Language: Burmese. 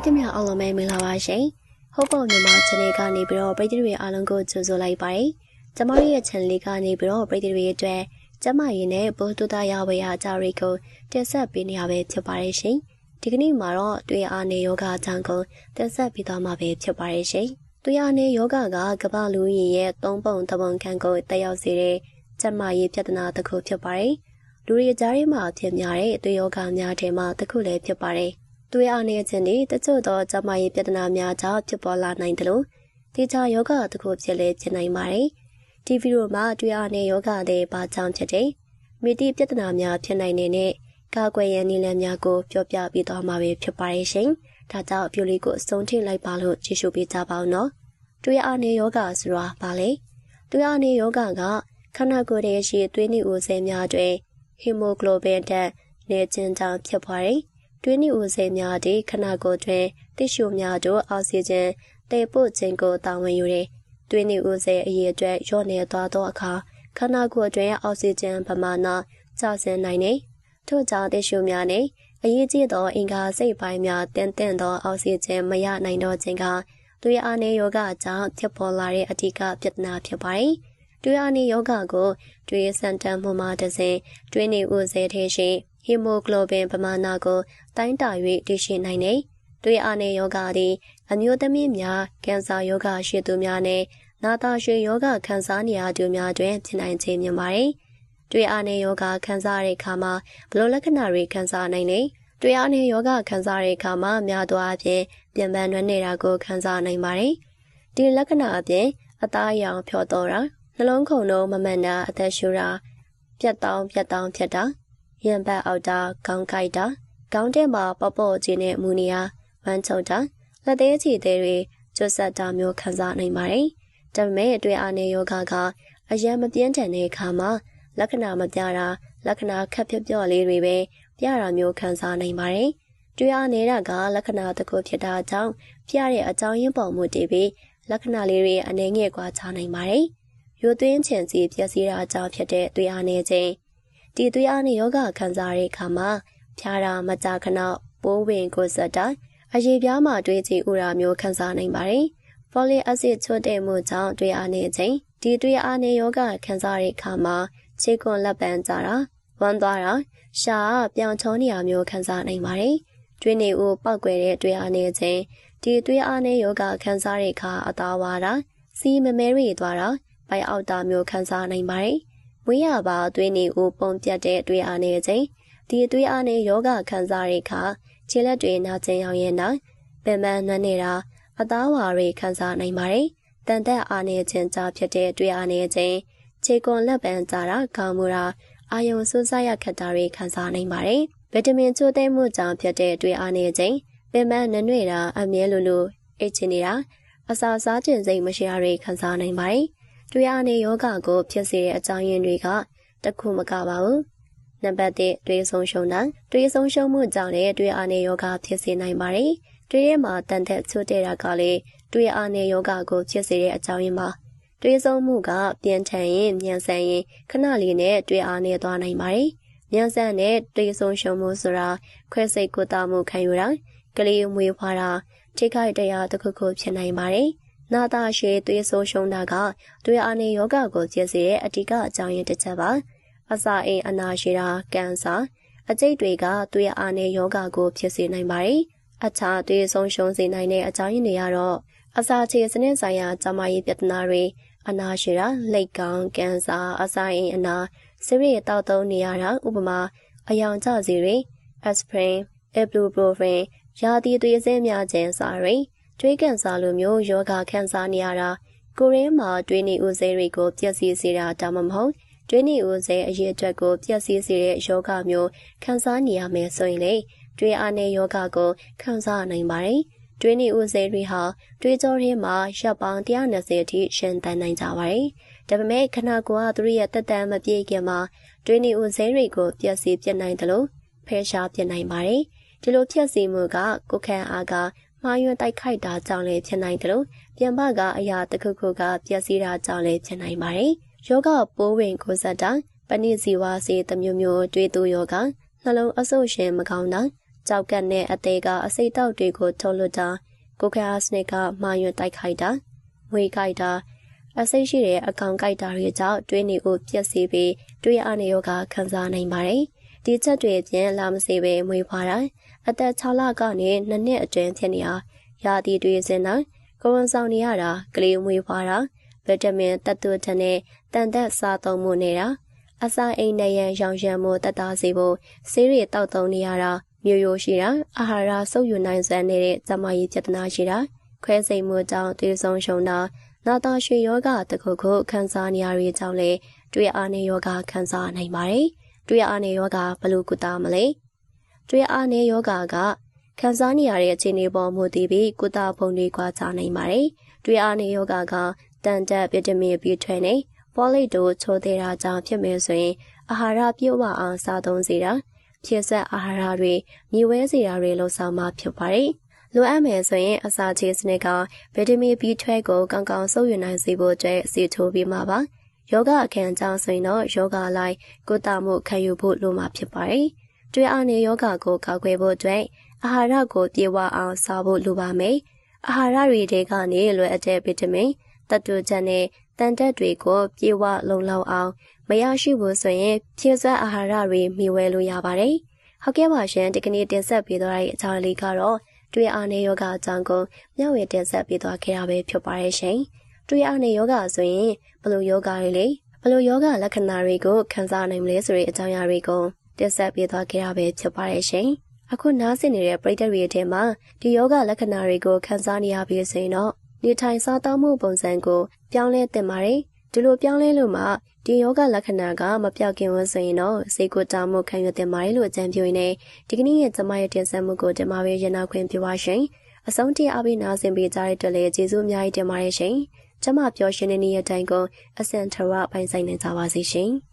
ရိသတ်များအားလုံးပဲမင်္ဂလာပါရှင်။ဟုတ်ပေါ့မြန်မာ channel ကနေပြီးတော့ပရိသတ်တွေအားလုံးကိုကြိုဆိုလိုက်ပါတယ်။ကျမတို့ရဲ့ channel လေးကနေပြီးတော့ပရိသတ်တွေအတွက်ကျမရင်းနဲ့ဘုဒ္ဓတာရဝေယအကြောင်းတွေကိုတင်ဆက်ပေးနေရပဲဖြစ်ပါတယ်ရှင်။ဒီကနေ့မှာတော့တွေ့အားနေယောဂအကြောင်းကိုတင်ဆက်ပေးသွားမှာပဲဖြစ်ပါတယ်ရှင်။တွေ့အားနေယောဂကကမ္ဘာလူကြီးရဲ့သုံးပုံတစ်ပုံခန့်ကိုတက်ရောက်စေတဲ့ကျမရေးပြဿနာတစ်ခုဖြစ်ပါတယ်။လူတွေကြားထဲမှာဖြစ်များတဲ့တွေ့ယောဂများထဲမှာတစ်ခုလည်းဖြစ်ပါတယ်။ သွေးအားနည်းခြင်းတွေတချို့သောကျန်းမာရေးပြဿနာများကြောင့်ဖြစ်ပေါ်လာနိုင်တယ်လို့တေချာယောဂတစ်ခုဖြစ်လဲဖြစ်နိုင်ပါတယ်။ဒီဗီဒီယိုမှာသွေးအားနည်းယောဂတဲ့ဘာကြောင့်ဖြစ်တဲ့မိတိပြဿနာများဖြစ်နိုင်တဲ့ကာကွယ်ရန်နည်းလမ်းများကိုပြောပြပေးသွားမှာပဲဖြစ်ပါတယ်ရှင်။ဒါကြောင့်အပြိုလေးကိုအဆုံးထိလိုက်ပါလို့ကြည့်ရှုပေးကြပါဦးနော်။သွေးအားနည်းယောဂဆိုတာဘာလဲ။သွေးအားနည်းယောဂကခန္ဓာကိုယ်ရဲ့ရှိသွေးနည်းဦးစဲများတွင်ဟီမိုဂလိုဘင်ဓာတ်နေခြင်းကြောင့်ဖြစ်ပွားတဲ့ တွင်းနီဦးစိများသည့်ခနာကိုတွင်တိရှိုများတို့အောက်ဆီဂျင်တေပို့ခြင်းကိုတာဝန်ယူတဲ့တွင်းနီဦးစိအရေးအတွက်ရော့နေသွားသောအခါခနာကိုတွင်အောက်ဆီဂျင်ပမာဏကျဆင်းနိုင်နေထို့ကြောင့်တိရှိုများနှင့်အရေးကြီးသောအင်္ဂါစိတ်ပိုင်းများတင်းတင်းသောအောက်ဆီဂျင်မရနိုင်တော့ခြင်းကသွေးအားနည်းယောဂကြောင့်ဖြစ်ပေါ်လာတဲ့အဓိကပြဿနာဖြစ်ပါတယ်။သွေးအားနည်းယောဂကိုသွေးစံတမ်းမှုမှတစ်စဉ်တွင်းနေဦးစေထဲရှိ ဟီမိုဂလိုဘင်ပမာဏကိုတိုင်းတာ၍တည်ရှိနိုင်တယ်။သွေးအားနည်းယောဂသည် အမျိုးသမီးများကင်ဆာယောဂရှိသူများနဲ့နာတာရှည်ယောဂခံစားနေရသူများတွင်ဖြစ်နိုင်ခြင်းမြင်ပါတယ်။သွေးအားနည်းယောဂခံစားရတဲ့အခါမှာဘလို့လက္ခဏာတွေခံစားနိုင်လဲ။သွေးအားနည်းယောဂခံစားရတဲ့အခါမှာများသောအားဖြင့်ပြန်ပန်းနှွမ်းနေတာကိုခံစားနိုင်ပါတယ်။ဒီလက္ခဏာအပြင်အသားရောင်ဖြောတော့တာနှလုံးခုန်လုံးမမှန်တာအသက်ရှူတာပြတ်တောင်းပြတ်တောင်းဖြစ်တာ ရင်ဘတ်အောက်တာခေါင်းကိုက်တာခေါင်းထဲမှာပေါပေါခြင်းနဲ့မူနီယာဝမ်းချုံတာလက်သေးချီသေးတွေကျွတ်ဆက်တာမျိုးခံစားနိုင်ပါတယ်။ဒါပေမဲ့အတွေ့အာနေယောဂကအယံမပြင်းထန်တဲ့အခါမှာလက္ခဏာမပြတာလက္ခဏာခက်ပြပြော့လေးတွေပဲပြတာမျိုးခံစားနိုင်ပါတယ်။တွေ့အားနေတာကလက္ခဏာတစ်ခုဖြစ်တာကြောင့်ပြတဲ့အကြောင်းရင်းပေါ်မှုတည်ပြီးလက္ခဏာလေးတွေအနေငယ်ကွာခြားနိုင်ပါတယ်။ရိုသွင်းချင်စီပျက်စီးတာကြောင့်ဖြစ်တဲ့တွေ့အားနေခြင်း ဒီသွေးအားနဲ့ယောဂခံစားတဲ့အခါမှာဖျားတာမကြခဏပိုးဝင်ကိုစက်တာအရေးပြားမှတွေးကြည့်ဥရာမျိုးခံစားနိုင်ပါတယ်။ folic acid ချွတ်တဲ့မှုကြောင့်သွေးအားနဲ့ခြင်းဒီသွေးအားနဲ့ယောဂခံစားတဲ့အခါမှာခြေကွန်လက်ပံကြတာဝမ်းသွားတာရှာပြောင်ချုံနေရမျိုးခံစားနိုင်ပါတယ်။တွေးနေဦးပောက်ကွယ်တဲ့သွေးအားနဲ့ခြင်းဒီသွေးအားနဲ့ယောဂခံစားတဲ့အခါအသားဝါတာစီမမဲရီသွားတာပိုက်အောက်တာမျိုးခံစားနိုင်ပါတယ်။ မွေးရပါသွေးနေဦးပုံပြတ်တဲ့အတွေ့အားနေခြင်းဒီအတွေ့အားနေယောဂခံစားရခါခြေလက်တွေနာကျင်ရောက်ရင်နောက်ပင်ပန်းနှွမ်းနေတာအသားဝါတွေခံစားနိုင်ပါတယ်တန်တက်အားနေခြင်းကြောင့်ဖြစ်တဲ့အတွေ့အားနေခြင်းခြေကွန်လက်ပံကြတာခေါင်းမူတာအာယုံဆူစားရခက်တာတွေခံစားနိုင်ပါတယ်ဗီတာမင်ချိုးသိမ်းမှုကြောင့်ဖြစ်တဲ့အတွေ့အားနေခြင်းပင်ပန်းနှွေတာအမြဲလိုလိုအိတ်ချနေတာအစာစားခြင်းစိတ်မရှိတာတွေခံစားနိုင်ပါတယ် တွေ့ရနေယောဂကိုဖြစ်စေတဲ့အကြောင်းရင်းတွေကတခုမကပါဘူး။နံပါတ်1တွေးဆုံးရှုံးတာတွေးဆုံးရှုံးမှုကြောင့်လည်းတွေ့ရနေယောဂဖြစ်စေနိုင်ပါတယ်။တွေ့ရမှာတန်တဲ့ချွတ်တဲ့တာကလည်းတွေ့ရနေယောဂကိုဖြစ်စေတဲ့အကြောင်းရင်းပါ။တွေးဆုံးမှုကပြန်ထန်ရင်မြန်ဆန်ရင်ခဏလေးနဲ့တွေ့အားနေသွားနိုင်ပါတယ်။မြန်ဆန်တဲ့တွေးဆုံးရှုံးမှုဆိုတာခွဲစိတ်ကိုတာမှုခံယူတာကလေးမွေးဖွားတာထိခိုက်တရားတစ်ခုခုဖြစ်နိုင်ပါတယ်။ နာတာရှည်သွေးဆိုးရှုံးတာကသွေးအာနေယောဂကိုကျစေတဲ့အဓိကအကြောင်းရင်းတစ်ချက်ပါအစာအိမ်အနာရှိတာကင်ဆာအကျိတ်တွေကသွေးအာနေယောဂကိုဖြစ်စေနိုင်ပါတယ်အခြားသွေးဆုံးရှုံးစေနိုင်တဲ့အကြောင်းရင်းတွေကတော့အစာချေစနစ်ဆိုင်ရာကျန်းမာရေးပြဿနာတွေအနာရှိတာလိတ်ကောင်းကင်ဆာအစာအိမ်အနာဆေးရည်တောက်သုံးနေရတာဥပမာအယောင်ကျစီတွေ aspirin, ibuprofen ရာသီသွေးစင်းများခြင်းစာတွေ တွေးကန်စာလိုမျိုးယောဂခံစားနေရတာကိုရင်းမှာတွေးနေဦးစိတွေကိုပျက်စီးစေတာဒါမှမဟုတ်တွေးနေဦးစိအရေးအတွက်ကိုပျက်စီးစေတဲ့ယောဂမျိုးခံစားနေရမယ်ဆိုရင်လေတွေးအားနဲ့ယောဂကိုခံစားနိုင်ပါတယ်။တွေးနေဦးစိတွေဟာတွေးကြောထဲမှာရပ်ပေါင်း120အထိရှင်သန်နိုင်ကြပါတယ်။ဒါပေမဲ့ခဏကွာသူတို့ရဲ့တက်တန်မပြေခင်မှာတွေးနေဦးစိတွေကိုပျက်စီးပြနိုင်တယ်လို့ဖယ်ရှားပြနိုင်ပါတယ်။ဒီလိုဖြတ်စီမှုကကိုခံအားက မှားယွင်းတိုက်ခိုက်တာကြောင့်လည်းဖြစ်နိုင်တယ်လို့ပြန်ပကအရာတစ်ခုခုကပျက်စီးတာကြောင့်လည်းဖြစ်နိုင်ပါတယ်။ယောဂပိုးဝင်ကိုစက်တာပဏိဇီဝဆေးတမျိုးမျိုးတွေးသူယောဂနှလုံးအဆုတ်ရှင်မကောင်းတာကြောက်ကက်နဲ့အသေးကအစိတ်တောက်တွေကိုထုတ်လွှတ်တာကိုခဲအားစနစ်ကမာယွန်တိုက်ခိုက်တာငွေကြိုက်တာအစိတ်ရှိတဲ့အကောင်ကြိုက်တာတွေကြောင့်တွင်းတွေကိုပြက်စီးပြီးတွေးအနေရောဂါခံစားနိုင်ပါတယ် ဒီချက်တွေအပြင်လာမစေပဲမွေးဖွားတာအသက်6လကနေ2နှစ်အတွင်းဖြစ်နေတာရာသီတွေစင်တာကိုဝန်ဆောင်နေရတာကလေးမွေးဖွားတာဗီတာမင်တက်သွတ်တဲ့တန်သက်စားသုံးမှုနေတာအစာအိမ်နဲ့ရန်ရောင်ရံမှုတက်တာစေဖို့ဆေးရည်တောက်သုံးနေရတာမျိုးရိုးရှိတာအာဟာရစုပ်ယူနိုင်စွမ်းနေတဲ့ဇမားရေးပြဿနာရှိတာခွဲစိတ်မှုကြောင့်တည်ဆုံရှုံတာနာတာရွှေယောဂတခုခုခံစားနေရတဲ့ကြောင့်လေတွေ့အားနေယောဂခံစားနိုင်ပါတယ် တွေ့အားနေယောဂဘယ်လိုကုသမလဲတွေ့အားနေယောဂကခံစားနေရတဲ့အခြေအနေပေါ်မူတည်ပြီးကုသပုံတွေကွာခြားနိုင်ပါတယ်တွေ့အားနေယောဂကတန်တက်ဗီတာမင် B12 နဲ့ပေါ်လိတ်တို့ချိုးသေးတာကြောင့်ဖြစ်မယ်ဆိုရင်အာဟာရပြည့်ဝအောင်စားသုံးစေတာဖြစ်ဆက်အာဟာရတွေမြေဝဲစေတာတွေလှုပ်ဆောင်မှဖြစ်ပါတယ်။လိုအပ်မယ်ဆိုရင်အစာချေစနစ်ကဗီတာမင် B12 ကိုကောင်းကောင်းစုပ်ယူနိုင်စေဖို့အတွက်စီထိုးပေးမှာပါ။ ယောဂအခန်းကြောင့်ဆိုရင်တော့ယောဂလိုက်ကုသမှုခံယူဖို့လိုမှာဖြစ်ပါတယ်။တွေ့အားနေယောဂကိုကောက်ွယ်ဖို့အတွက်အာဟာရကိုပြေဝအောင်စားဖို့လိုပါမယ်။အာဟာရတွေထဲကနေလွယ်အပ်တဲ့ဗီတာမင်တတ်တူချက်နဲ့တန်တက်တွေကိုပြေဝလုံလောက်အောင်မရရှိဘူးဆိုရင်ဖြည့်စွက်အာဟာရတွေမျှဝဲလို့ရပါတယ်။ဟုတ်ကဲ့ပါရှင်ဒီကနေ့တင်ဆက်ပေးသွားတဲ့အကြောင်းလေးကတော့တွေ့အာနေယောဂအကြောင်းကိုမျှဝေတင်ဆက်ပေးသွားခဲ့တာပဲဖြစ်ပါတယ်ရှင်။ တွေ့အာနေယောဂဆိုရင်ဘယ်လိုယောဂတွေလဲဘယ်လိုယောဂလက္ခဏာတွေကိုခံစားနိုင်မလဲဆိုတဲ့အကြောင်းအရာတွေကိုတင်ဆက်ပေးသွားခဲ့တာပဲဖြစ်ပါတယ်ရှင်။အခုနားဆင်နေတဲ့ပရိသတ်တွေထဲမှာဒီယောဂလက္ခဏာတွေကိုခံစားနေရပြီဆိုရင်တော့နေထိုင်စားသောက်မှုပုံစံကိုပြောင်းလဲသင့်ပါတယ်။ဒီလိုပြောင်းလဲလို့မှဒီယောဂလက္ခဏာကမပြောက်ခင်ဝဆိုရင်တော့စိတ်ကိုတောင်းမှုခံယူသင့်ပါတယ်လို့အကြံပြုရင်းဒီကနေ့ရဲ့ကျမရဲ့တင်ဆက်မှုကိုဒီမှာပဲရနာခွင့်ပြုပါရှင်။အဆုံးထိအားပေးနာဆင်ပေးကြတဲ့အတွက်လည်းကျေးဇူးအများကြီးတင်ပါတယ်ရှင်။ ကျမပြောရှင်တဲ့နေ့ရက်တိုင်းကိုအစံထရပိုင်ဆိုင်နေကြပါစေရှင်။